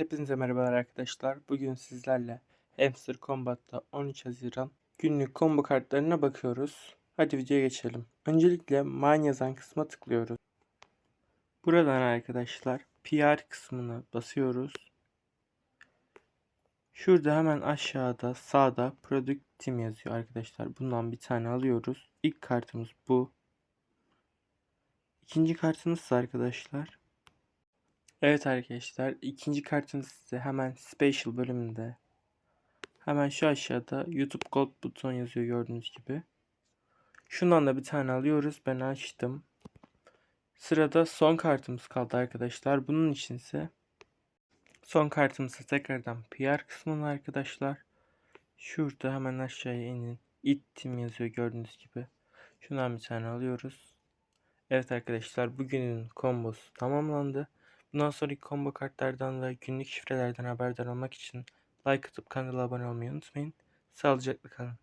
hepinize merhabalar arkadaşlar. Bugün sizlerle Hamster Combat'ta 13 Haziran günlük combo kartlarına bakıyoruz. Hadi videoya geçelim. Öncelikle mine yazan kısma tıklıyoruz. Buradan arkadaşlar PR kısmına basıyoruz. Şurada hemen aşağıda sağda Product Team yazıyor arkadaşlar. Bundan bir tane alıyoruz. İlk kartımız bu. İkinci kartımız arkadaşlar Evet arkadaşlar ikinci kartınız size hemen special bölümünde hemen şu aşağıda YouTube Gold buton yazıyor gördüğünüz gibi. Şundan da bir tane alıyoruz. Ben açtım. Sırada son kartımız kaldı arkadaşlar. Bunun için ise son kartımızı tekrardan PR kısmına arkadaşlar. Şurada hemen aşağıya inin. It Team yazıyor gördüğünüz gibi. Şundan bir tane alıyoruz. Evet arkadaşlar bugünün kombosu tamamlandı. Bundan sonraki combo kartlardan ve günlük şifrelerden haberdar olmak için like atıp kanala abone olmayı unutmayın. Sağlıcakla kalın.